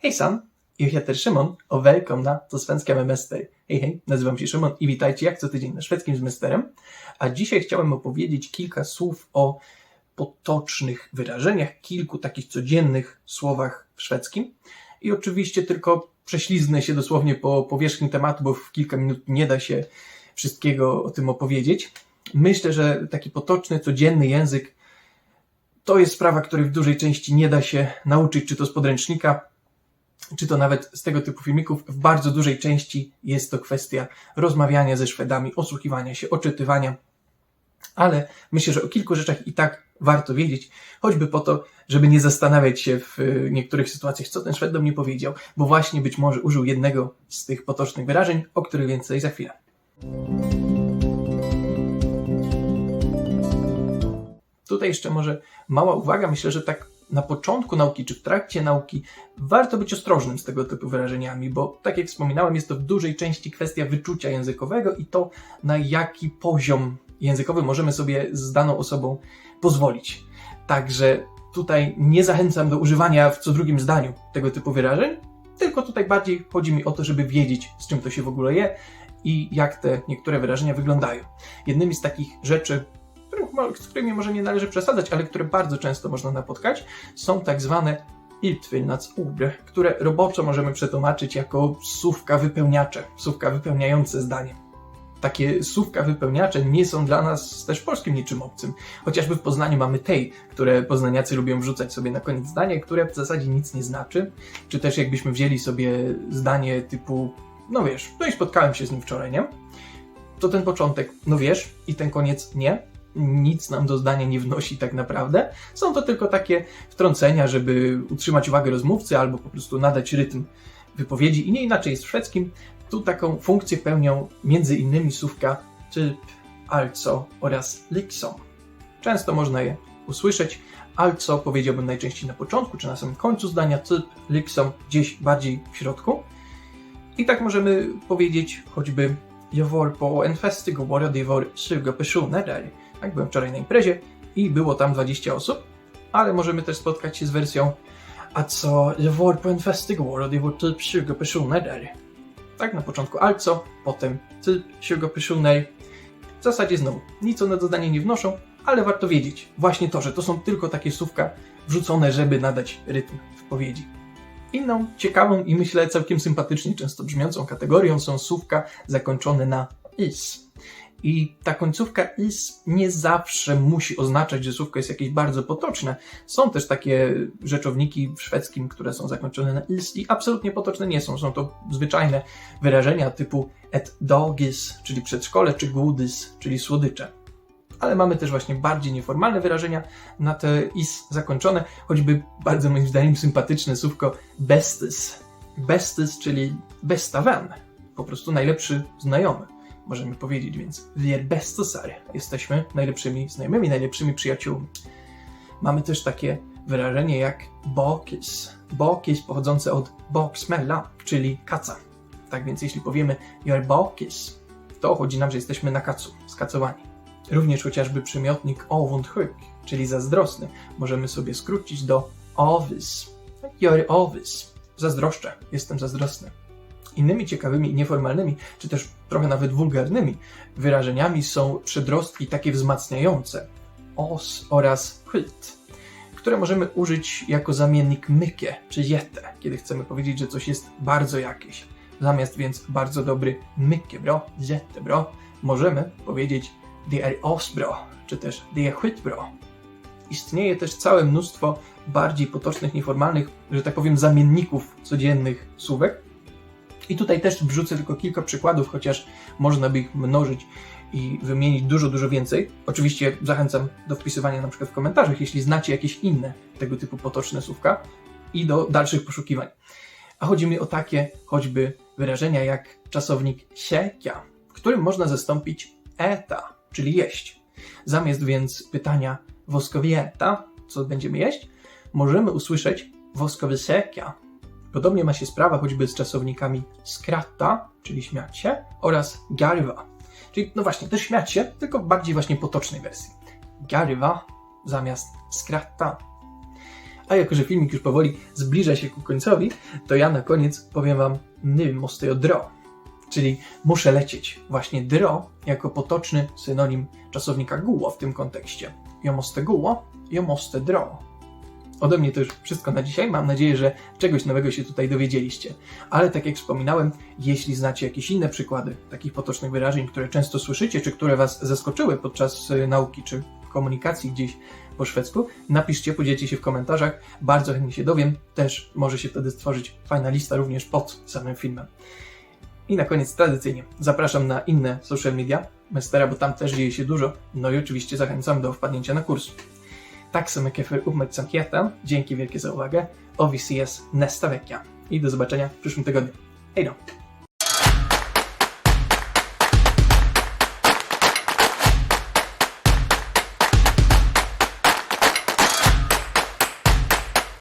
Hejsan, jag heter Szymon och välkomna do Svenska med. Hej, hej, nazywam się Szymon i witajcie jak co tydzień na szwedzkim z Mesterem. A dzisiaj chciałem opowiedzieć kilka słów o potocznych wyrażeniach, kilku takich codziennych słowach w szwedzkim. I oczywiście tylko prześliznę się dosłownie po powierzchni tematu, bo w kilka minut nie da się wszystkiego o tym opowiedzieć. Myślę, że taki potoczny, codzienny język to jest sprawa, której w dużej części nie da się nauczyć, czy to z podręcznika, czy to nawet z tego typu filmików. W bardzo dużej części jest to kwestia rozmawiania ze Szwedami, osłuchiwania się, oczytywania. Ale myślę, że o kilku rzeczach i tak warto wiedzieć, choćby po to, żeby nie zastanawiać się w y, niektórych sytuacjach, co ten Szwed do mnie powiedział, bo właśnie być może użył jednego z tych potocznych wyrażeń, o których więcej za chwilę. Tutaj jeszcze może mała uwaga. Myślę, że tak na początku nauki czy w trakcie nauki warto być ostrożnym z tego typu wyrażeniami, bo tak jak wspominałem, jest to w dużej części kwestia wyczucia językowego i to, na jaki poziom językowy możemy sobie z daną osobą pozwolić. Także tutaj nie zachęcam do używania w co drugim zdaniu tego typu wyrażeń, tylko tutaj bardziej chodzi mi o to, żeby wiedzieć, z czym to się w ogóle je i jak te niektóre wyrażenia wyglądają. Jednymi z takich rzeczy, z którymi może nie należy przesadzać, ale które bardzo często można napotkać, są tak zwane utfyllnadsord, które roboczo możemy przetłumaczyć jako słówka wypełniacze, słówka wypełniające zdanie. Takie słówka wypełniacze nie są dla nas też polskim niczym obcym. Chociażby w Poznaniu mamy tej, które poznaniacy lubią wrzucać sobie na koniec zdania, które w zasadzie nic nie znaczy. Czy też jakbyśmy wzięli sobie zdanie typu, no wiesz, no i spotkałem się z nim wczoraj, nie? To ten początek, no wiesz, i ten koniec nie, nic nam do zdania nie wnosi tak naprawdę. Są to tylko takie wtrącenia, żeby utrzymać uwagę rozmówcy albo po prostu nadać rytm wypowiedzi i nie inaczej jest w szwedzkim. Tu taką funkcję pełnią między innymi słówka typ, also oraz liksom. Często można je usłyszeć. Also powiedziałbym najczęściej na początku czy na samym końcu zdania, typ, liksom gdzieś bardziej w środku. I tak możemy powiedzieć choćby Jag var på en fest igår och det var 20 personer där. Tak, byłem wczoraj na imprezie i było tam 20 osób, ale możemy też spotkać się z wersją Alltså, jag var på en fest igår och det var typ 20 personer där. Tak, na początku also, potem typ 20 personer. W zasadzie znowu, nic one do nie wnoszą, ale warto wiedzieć właśnie to, że to są tylko takie słówka wrzucone, żeby nadać rytm wypowiedzi. Inną ciekawą i myślę całkiem sympatycznie często brzmiącą kategorią są słówka zakończone na is. I ta końcówka is nie zawsze musi oznaczać, że słówko jest jakieś bardzo potoczne. Są też takie rzeczowniki w szwedzkim, które są zakończone na is i absolutnie potoczne nie są. Są to zwyczajne wyrażenia typu et dogis, czyli przedszkole, czy godis, czyli słodycze. Ale mamy też właśnie bardziej nieformalne wyrażenia na te is zakończone, choćby bardzo moim zdaniem sympatyczne słówko bestis. Bestis, czyli besta vän, po prostu najlepszy znajomy możemy powiedzieć, więc wir bestisar. Jesteśmy najlepszymi znajomymi, najlepszymi przyjaciółmi. Mamy też takie wyrażenie jak bakis. Bakis pochodzące od baksmälla, czyli kaca. Tak więc jeśli powiemy jag är bakis, to chodzi nam, że jesteśmy na kacu, skacowani. Również chociażby przymiotnik avundsjuk, czyli zazdrosny, możemy sobie skrócić do avis. Jag är avis. Zazdroszczę, jestem zazdrosny. Innymi ciekawymi, nieformalnymi, czy też trochę nawet wulgarnymi wyrażeniami są przedrostki takie wzmacniające os oraz skit, które możemy użyć jako zamiennik mykie czy jete, kiedy chcemy powiedzieć, że coś jest bardzo jakieś. Zamiast więc bardzo dobry mycket bra, jättebra, możemy powiedzieć det är asbra, czy też det är skitbra. Istnieje też całe mnóstwo bardziej potocznych, nieformalnych, że tak powiem, zamienników codziennych słówek, i tutaj też wrzucę tylko kilka przykładów, chociaż można by ich mnożyć i wymienić dużo, dużo więcej. Oczywiście zachęcam do wpisywania na przykład w komentarzach, jeśli znacie jakieś inne tego typu potoczne słówka i do dalszych poszukiwań. A chodzi mi o takie choćby wyrażenia jak czasownik siekia, którym można zastąpić eta, czyli jeść. Zamiast więc pytania woskowieta, co będziemy jeść, możemy usłyszeć woskowy siekia, Podobnie ma się sprawa choćby z czasownikami skratta, czyli śmiać się, oraz garwa, czyli no właśnie, też śmiać się, tylko w bardziej właśnie potocznej wersji. Garwa zamiast skratta. A jako, że filmik już powoli zbliża się ku końcowi, to ja na koniec powiem Wam, nie wiem, moste dro. Czyli muszę lecieć. Właśnie dro jako potoczny synonim czasownika guło w tym kontekście. Jo moste guło, dro. Ode mnie to już wszystko na dzisiaj. Mam nadzieję, że czegoś nowego się tutaj dowiedzieliście. Ale tak jak wspominałem, jeśli znacie jakieś inne przykłady takich potocznych wyrażeń, które często słyszycie, czy które Was zaskoczyły podczas y, nauki, czy komunikacji gdzieś po szwedzku, napiszcie, podzielcie się w komentarzach. Bardzo chętnie się dowiem. Też może się wtedy stworzyć fajna lista również pod samym filmem. I na koniec tradycyjnie zapraszam na inne social media Mestera, bo tam też dzieje się dużo. No i oczywiście zachęcam do wpadnięcia na kurs. Tak så mycket för uppmärksamheten. Dzięki wielkie za uwagę. Och vi ses nästa vecka. I do zobaczenia w przyszłym tygodniu. Hej då!